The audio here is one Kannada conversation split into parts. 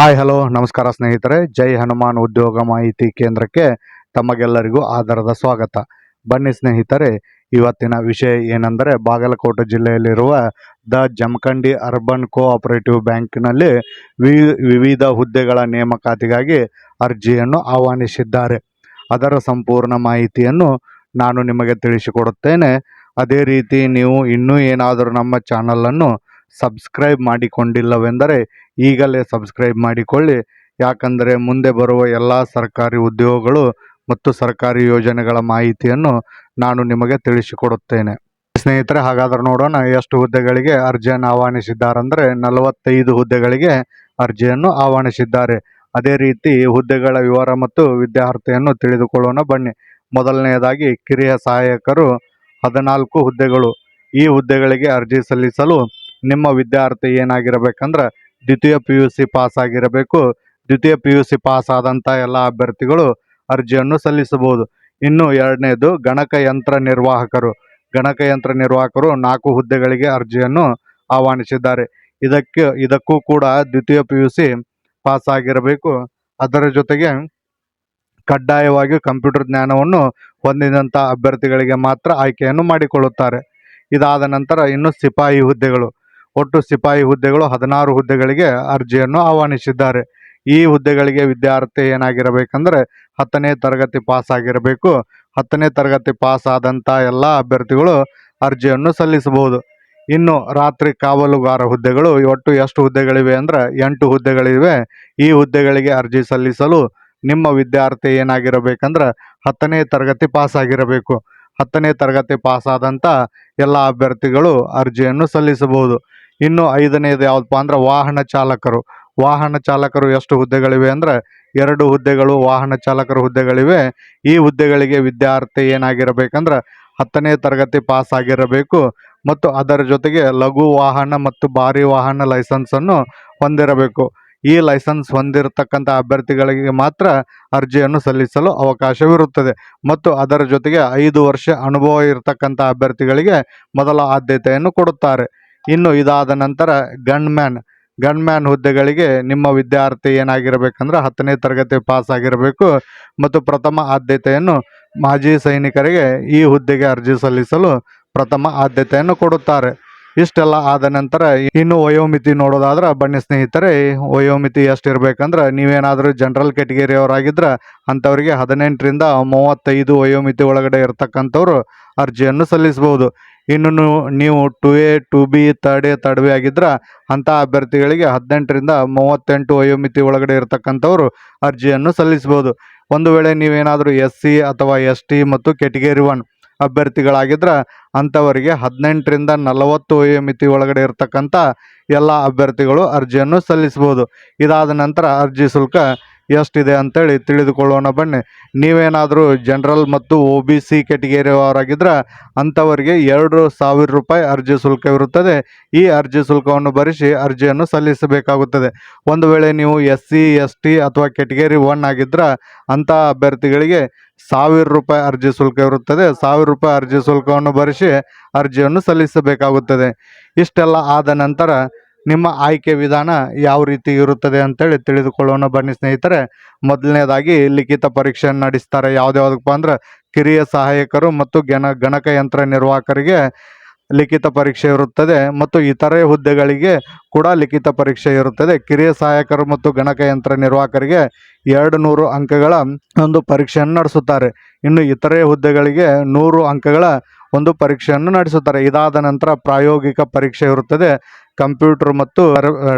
ಹಾಯ್, ಹಲೋ, ನಮಸ್ಕಾರ ಸ್ನೇಹಿತರೆ. ಜೈ ಹನುಮಾನ್ ಉದ್ಯೋಗ ಮಾಹಿತಿ ಕೇಂದ್ರಕ್ಕೆ ತಮಗೆಲ್ಲರಿಗೂ ಆಧಾರದ ಸ್ವಾಗತ. ಬನ್ನಿ ಸ್ನೇಹಿತರೆ, ಇವತ್ತಿನ ವಿಷಯ ಏನೆಂದರೆ, ಬಾಗಲಕೋಟೆ ಜಿಲ್ಲೆಯಲ್ಲಿರುವ ದ ಜಮಖಂಡಿ ಅರ್ಬನ್ ಕೋಆಪರೇಟಿವ್ ಬ್ಯಾಂಕ್ನಲ್ಲಿ ವಿವಿಧ ಹುದ್ದೆಗಳ ನೇಮಕಾತಿಗಾಗಿ ಅರ್ಜಿಯನ್ನು ಆಹ್ವಾನಿಸಿದ್ದಾರೆ. ಅದರ ಸಂಪೂರ್ಣ ಮಾಹಿತಿಯನ್ನು ನಾನು ನಿಮಗೆ ತಿಳಿಸಿಕೊಡುತ್ತೇನೆ. ಅದೇ ರೀತಿ ನೀವು ಇನ್ನೂ ಏನಾದರೂ ನಮ್ಮ ಚಾನಲನ್ನು ಸಬ್ಸ್ಕ್ರೈಬ್ ಮಾಡಿಕೊಂಡಿಲ್ಲವೆಂದರೆ ಈಗಲೇ ಸಬ್ಸ್ಕ್ರೈಬ್ ಮಾಡಿಕೊಳ್ಳಿ. ಯಾಕಂದರೆ ಮುಂದೆ ಬರುವ ಎಲ್ಲ ಸರ್ಕಾರಿ ಉದ್ಯೋಗಗಳು ಮತ್ತು ಸರ್ಕಾರಿ ಯೋಜನೆಗಳ ಮಾಹಿತಿಯನ್ನು ನಾನು ನಿಮಗೆ ತಿಳಿಸಿಕೊಡುತ್ತೇನೆ. ಸ್ನೇಹಿತರೆ, ಹಾಗಾದ್ರೆ ನೋಡೋಣ ಎಷ್ಟು ಹುದ್ದೆಗಳಿಗೆ ಅರ್ಜಿಯನ್ನು ಆಹ್ವಾನಿಸಿದ್ದಾರೆಂದರೆ ನಲವತ್ತೈದು ಹುದ್ದೆಗಳಿಗೆ ಅರ್ಜಿಯನ್ನು ಆಹ್ವಾನಿಸಿದ್ದಾರೆ. ಅದೇ ರೀತಿ ಹುದ್ದೆಗಳ ವಿವರ ಮತ್ತು ವಿದ್ಯಾರ್ಥಿಯನ್ನು ತಿಳಿದುಕೊಳ್ಳೋಣ. ಬನ್ನಿ. ಮೊದಲನೆಯದಾಗಿ ಕಿರಿಯ ಸಹಾಯಕರು ಹದಿನಾಲ್ಕು ಹುದ್ದೆಗಳು. ಈ ಹುದ್ದೆಗಳಿಗೆ ಅರ್ಜಿ ಸಲ್ಲಿಸಲು ನಿಮ್ಮ ವಿದ್ಯಾರ್ಥಿ ಏನಾಗಿರಬೇಕಂದ್ರೆ ದ್ವಿತೀಯ ಪಿ ಯು ಸಿ ಪಾಸ್ ಆಗಿರಬೇಕು. ದ್ವಿತೀಯ ಪಿ ಯು ಸಿ ಪಾಸ್ ಆದಂಥ ಎಲ್ಲ ಅಭ್ಯರ್ಥಿಗಳು ಅರ್ಜಿಯನ್ನು ಸಲ್ಲಿಸಬಹುದು. ಇನ್ನು ಎರಡನೇದು ಗಣಕಯಂತ್ರ ನಿರ್ವಾಹಕರು. ಗಣಕಯಂತ್ರ ನಿರ್ವಾಹಕರು ನಾಲ್ಕು ಹುದ್ದೆಗಳಿಗೆ ಅರ್ಜಿಯನ್ನು ಆಹ್ವಾನಿಸಿದ್ದಾರೆ. ಇದಕ್ಕೆ, ಇದಕ್ಕೂ ಕೂಡ ದ್ವಿತೀಯ ಪಿ ಯು ಸಿ ಪಾಸ್ ಆಗಿರಬೇಕು. ಅದರ ಜೊತೆಗೆ ಕಡ್ಡಾಯವಾಗಿ ಕಂಪ್ಯೂಟರ್ ಜ್ಞಾನವನ್ನು ಹೊಂದಿದಂಥ ಅಭ್ಯರ್ಥಿಗಳಿಗೆ ಮಾತ್ರ ಆಯ್ಕೆಯನ್ನು ಮಾಡಿಕೊಳ್ಳುತ್ತಾರೆ. ಇದಾದ ನಂತರ ಇನ್ನು ಸಿಪಾಯಿ ಹುದ್ದೆಗಳು. ಒಟ್ಟು ಸಿಪಾಯಿ ಹುದ್ದೆಗಳು ಹದಿನಾರು ಹುದ್ದೆಗಳಿಗೆ ಅರ್ಜಿಯನ್ನು ಆಹ್ವಾನಿಸಿದ್ದಾರೆ. ಈ ಹುದ್ದೆಗಳಿಗೆ ವಿದ್ಯಾರ್ಥಿ ಏನಾಗಿರಬೇಕಂದ್ರೆ ಹತ್ತನೇ ತರಗತಿ ಪಾಸ್ ಆಗಿರಬೇಕು. ಹತ್ತನೇ ತರಗತಿ ಪಾಸ್ ಆದಂಥ ಎಲ್ಲ ಅಭ್ಯರ್ಥಿಗಳು ಅರ್ಜಿಯನ್ನು ಸಲ್ಲಿಸಬಹುದು. ಇನ್ನು ರಾತ್ರಿ ಕಾವಲುಗಾರ ಹುದ್ದೆಗಳು ಒಟ್ಟು ಎಷ್ಟು ಹುದ್ದೆಗಳಿವೆ ಅಂದ್ರೆ ಎಂಟು ಹುದ್ದೆಗಳಿವೆ. ಈ ಹುದ್ದೆಗಳಿಗೆ ಅರ್ಜಿ ಸಲ್ಲಿಸಲು ನಿಮ್ಮ ವಿದ್ಯಾರ್ಥಿ ಏನಾಗಿರಬೇಕಂದ್ರೆ ಹತ್ತನೇ ತರಗತಿ ಪಾಸ್ ಆಗಿರಬೇಕು. ಹತ್ತನೇ ತರಗತಿ ಪಾಸ್ ಆದಂಥ ಎಲ್ಲ ಅಭ್ಯರ್ಥಿಗಳು ಅರ್ಜಿಯನ್ನು ಸಲ್ಲಿಸಬಹುದು. ಇನ್ನು ಐದನೇದು ಯಾವುದಪ್ಪ ಅಂದ್ರೆ ವಾಹನ ಚಾಲಕರು. ವಾಹನ ಚಾಲಕರು ಎಷ್ಟು ಹುದ್ದೆಗಳಿವೆ ಅಂದ್ರೆ ಎರಡು ಹುದ್ದೆಗಳು, ವಾಹನ ಚಾಲಕರ ಹುದ್ದೆಗಳಿವೆ. ಈ ಹುದ್ದೆಗಳಿಗೆ ವಿದ್ಯಾರ್ಥಿ ಏನಾಗಿರಬೇಕಂದ್ರೆ ಹತ್ತನೇ ತರಗತಿ ಪಾಸ್ ಆಗಿರಬೇಕು ಮತ್ತು ಅದರ ಜೊತೆಗೆ ಲಘು ವಾಹನ ಮತ್ತು ಭಾರಿ ವಾಹನ ಲೈಸೆನ್ಸನ್ನು ಹೊಂದಿರಬೇಕು. ಈ ಲೈಸೆನ್ಸ್ ಹೊಂದಿರತಕ್ಕಂಥ ಅಭ್ಯರ್ಥಿಗಳಿಗೆ ಮಾತ್ರ ಅರ್ಜಿಯನ್ನು ಸಲ್ಲಿಸಲು ಅವಕಾಶವಿರುತ್ತದೆ ಮತ್ತು ಅದರ ಜೊತೆಗೆ ಐದು ವರ್ಷ ಅನುಭವ ಇರತಕ್ಕಂಥ ಅಭ್ಯರ್ಥಿಗಳಿಗೆ ಮೊದಲ ಆದ್ಯತೆಯನ್ನು ಕೊಡುತ್ತಾರೆ. ಇನ್ನು ಇದಾದ ನಂತರ ಗನ್ ಮ್ಯಾನ್ ಗನ್ ಮ್ಯಾನ್ ಹುದ್ದೆಗಳಿಗೆ ನಿಮ್ಮ ವಿದ್ಯಾರ್ಥಿ ಏನಾಗಿರಬೇಕಂದ್ರೆ ಹತ್ತನೇ ತರಗತಿ ಪಾಸ್ ಆಗಿರಬೇಕು ಮತ್ತು ಪ್ರಥಮ ಆದ್ಯತೆಯನ್ನು ಮಾಜಿ ಸೈನಿಕರಿಗೆ ಈ ಹುದ್ದೆಗೆ ಅರ್ಜಿ ಸಲ್ಲಿಸಲು ಪ್ರಥಮ ಆದ್ಯತೆಯನ್ನು ಕೊಡುತ್ತಾರೆ. ಇಷ್ಟೆಲ್ಲ ಆದ ನಂತರ ಇನ್ನು ವಯೋಮಿತಿ ನೋಡೋದಾದ್ರೆ ಬನ್ನಿ ಸ್ನೇಹಿತರೆ, ವಯೋಮಿತಿ ಎಷ್ಟಿರ್ಬೇಕಂದ್ರೆ ನೀವೇನಾದರೂ ಜನರಲ್ ಕ್ಯಾಟಗರಿಯವರಾಗಿದ್ರೆ ಅಂಥವರಿಗೆ ಹದಿನೆಂಟರಿಂದ ಮೂವತ್ತೈದು ವಯೋಮಿತಿ ಒಳಗಡೆ ಇರ್ತಕ್ಕಂಥವ್ರು ಅರ್ಜಿಯನ್ನು ಸಲ್ಲಿಸ್ಬೋದು. ಇನ್ನು ನೀವು- ನೀವು two A two B third A third B ಆಗಿದ್ರೆ ಅಂಥ ಅಭ್ಯರ್ಥಿಗಳಿಗೆ ಹದಿನೆಂಟರಿಂದ ಮೂವತ್ತೆಂಟು ವಯೋಮಿತಿ ಒಳಗಡೆ ಇರತಕ್ಕಂಥವ್ರು ಅರ್ಜಿಯನ್ನು ಸಲ್ಲಿಸ್ಬೋದು. ಒಂದು ವೇಳೆ ನೀವೇನಾದರೂ ಎಸ್ ಸಿ ಅಥವಾ ಎಸ್ ಟಿ ಮತ್ತು ಕೆಟಗರಿ ಒನ್ ಅಭ್ಯರ್ಥಿಗಳಾಗಿದ್ರೆ ಅಂಥವರಿಗೆ ಹದಿನೆಂಟರಿಂದ ನಲವತ್ತು ವಯೋಮಿತಿ ಒಳಗಡೆ ಇರತಕ್ಕಂಥ ಎಲ್ಲ ಅಭ್ಯರ್ಥಿಗಳು ಅರ್ಜಿಯನ್ನು ಸಲ್ಲಿಸ್ಬೋದು. ಇದಾದ ನಂತರ ಅರ್ಜಿ ಶುಲ್ಕ ಎಷ್ಟಿದೆ ಅಂತೇಳಿ ತಿಳಿದುಕೊಳ್ಳೋಣ ಬನ್ನಿ. ನೀವೇನಾದರೂ ಜನರಲ್ ಮತ್ತು ಒ ಬಿ ಸಿ ಕೆಟಗರಿಯವರಾಗಿದ್ದರೆ ಅಂಥವರಿಗೆ ಎರಡು ಸಾವಿರ ರೂಪಾಯಿ ಅರ್ಜಿ ಶುಲ್ಕ ಇರುತ್ತದೆ. ಈ ಅರ್ಜಿ ಶುಲ್ಕವನ್ನು ಭರಿಸಿ ಅರ್ಜಿಯನ್ನು ಸಲ್ಲಿಸಬೇಕಾಗುತ್ತದೆ. ಒಂದು ವೇಳೆ ನೀವು ಎಸ್ ಸಿ ಎಸ್ ಟಿ ಅಥವಾ ಕೆಟಗರಿ ಒನ್ ಆಗಿದ್ರೆ ಅಂಥ ಅಭ್ಯರ್ಥಿಗಳಿಗೆ ಸಾವಿರ ರೂಪಾಯಿ ಅರ್ಜಿ ಶುಲ್ಕ ಇರುತ್ತದೆ. ಸಾವಿರ ರೂಪಾಯಿ ಅರ್ಜಿ ಶುಲ್ಕವನ್ನು ಭರಿಸಿ ಅರ್ಜಿಯನ್ನು ಸಲ್ಲಿಸಬೇಕಾಗುತ್ತದೆ. ಇಷ್ಟೆಲ್ಲ ಆದ ನಂತರ ನಿಮ್ಮ ಆಯ್ಕೆ ವಿಧಾನ ಯಾವ ರೀತಿ ಇರುತ್ತದೆ ಅಂತೇಳಿ ತಿಳಿದುಕೊಳ್ಳೋಣ ಬನ್ನಿ ಸ್ನೇಹಿತರೆ. ಮೊದಲನೇದಾಗಿ ಲಿಖಿತ ಪರೀಕ್ಷೆಯನ್ನು ನಡೆಸ್ತಾರೆ. ಯಾವ್ದ್ಯಾವ್ದಪ್ಪ ಅಂದ್ರೆ ಕಿರಿಯ ಸಹಾಯಕರು ಮತ್ತು ಗಣ ಗಣಕಯಂತ್ರ ನಿರ್ವಾಹಕರಿಗೆ ಲಿಖಿತ ಪರೀಕ್ಷೆ ಇರುತ್ತದೆ ಮತ್ತು ಇತರೆ ಹುದ್ದೆಗಳಿಗೆ ಕೂಡ ಲಿಖಿತ ಪರೀಕ್ಷೆ ಇರುತ್ತದೆ. ಕಿರಿಯ ಸಹಾಯಕರು ಮತ್ತು ಗಣಕಯಂತ್ರ ನಿರ್ವಾಹಕರಿಗೆ ಎರಡು ನೂರು ಅಂಕಗಳ ಒಂದು ಪರೀಕ್ಷೆಯನ್ನು ನಡೆಸುತ್ತಾರೆ. ಇನ್ನು ಇತರೆ ಹುದ್ದೆಗಳಿಗೆ ನೂರು ಅಂಕಗಳ ಒಂದು ಪರೀಕ್ಷೆಯನ್ನು ನಡೆಸುತ್ತಾರೆ. ಇದಾದ ನಂತರ ಪ್ರಾಯೋಗಿಕ ಪರೀಕ್ಷೆ ಇರುತ್ತದೆ. ಕಂಪ್ಯೂಟರ್ ಮತ್ತು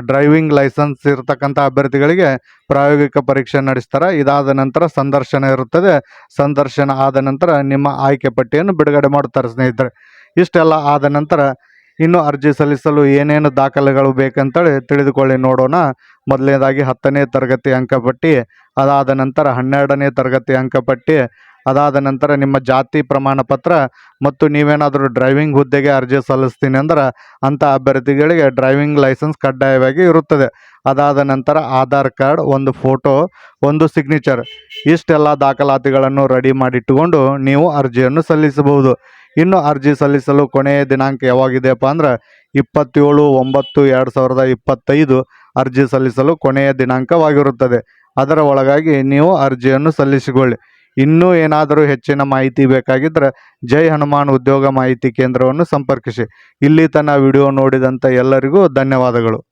ಡ್ರೈವಿಂಗ್ ಲೈಸೆನ್ಸ್ ಇರತಕ್ಕಂಥ ಅಭ್ಯರ್ಥಿಗಳಿಗೆ ಪ್ರಾಯೋಗಿಕ ಪರೀಕ್ಷೆ ನಡೆಸ್ತಾರೆ. ಇದಾದ ನಂತರ ಸಂದರ್ಶನ ಇರುತ್ತದೆ. ಸಂದರ್ಶನ ಆದ ನಂತರ ನಿಮ್ಮ ಆಯ್ಕೆ ಪಟ್ಟಿಯನ್ನು ಬಿಡುಗಡೆ ಮಾಡುತ್ತಾರೆ ಸ್ನೇಹಿತರೆ. ಇಷ್ಟೆಲ್ಲ ಆದ ನಂತರ ಇನ್ನು ಅರ್ಜಿ ಸಲ್ಲಿಸಲು ಏನೇನು ದಾಖಲೆಗಳು ಬೇಕಂತೇಳಿ ತಿಳಿದುಕೊಳ್ಳಿ ನೋಡೋಣ. ಮೊದಲನೇದಾಗಿ ಹತ್ತನೇ ತರಗತಿ ಅಂಕಪಟ್ಟಿ, ಅದಾದ ನಂತರ ಹನ್ನೆರಡನೇ ತರಗತಿ ಅಂಕಪಟ್ಟಿ ಅದಾದ ನಂತರ ನಿಮ್ಮ ಜಾತಿ ಪ್ರಮಾಣ ಪತ್ರ ಮತ್ತು ನೀವೇನಾದರೂ ಡ್ರೈವಿಂಗ್ ಹುದ್ದೆಗೆ ಅರ್ಜಿ ಸಲ್ಲಿಸ್ತೀನಿ ಅಂದ್ರೆ ಅಂಥ ಅಭ್ಯರ್ಥಿಗಳಿಗೆ ಡ್ರೈವಿಂಗ್ ಲೈಸೆನ್ಸ್ ಕಡ್ಡಾಯವಾಗಿ ಇರುತ್ತದೆ. ಅದಾದ ನಂತರ ಆಧಾರ್ ಕಾರ್ಡ್, ಒಂದು ಫೋಟೋ, ಒಂದು ಸಿಗ್ನೇಚರ್ ಇಷ್ಟೆಲ್ಲ ದಾಖಲಾತಿಗಳನ್ನು ರೆಡಿ ಮಾಡಿಟ್ಟುಕೊಂಡು ನೀವು ಅರ್ಜಿಯನ್ನು ಸಲ್ಲಿಸಬಹುದು. ಇನ್ನು ಅರ್ಜಿ ಸಲ್ಲಿಸಲು ಕೊನೆಯ ದಿನಾಂಕ ಯಾವಾಗಿದೆಯಪ್ಪ ಅಂದ್ರೆ ಇಪ್ಪತ್ತೇಳು ಒಂಬತ್ತು ಎರಡು ಸಾವಿರದ ಇಪ್ಪತ್ತೈದು ಅರ್ಜಿ ಸಲ್ಲಿಸಲು ಕೊನೆಯ ದಿನಾಂಕವಾಗಿರುತ್ತದೆ. ಅದರ ಒಳಗಾಗಿ ನೀವು ಅರ್ಜಿಯನ್ನು ಸಲ್ಲಿಸಿಕೊಳ್ಳಿ. ಇನ್ನೂ ಏನಾದರೂ ಹೆಚ್ಚಿನ ಮಾಹಿತಿ ಬೇಕಾಗಿದ್ದರೆ ಜೈ ಹನುಮಾನ್ ಉದ್ಯೋಗ ಮಾಹಿತಿ ಕೇಂದ್ರವನ್ನು ಸಂಪರ್ಕಿಸಿ. ಇಲ್ಲಿ ತನ್ನ ವಿಡಿಯೋ ನೋಡಿದಂಥ ಎಲ್ಲರಿಗೂ ಧನ್ಯವಾದಗಳು.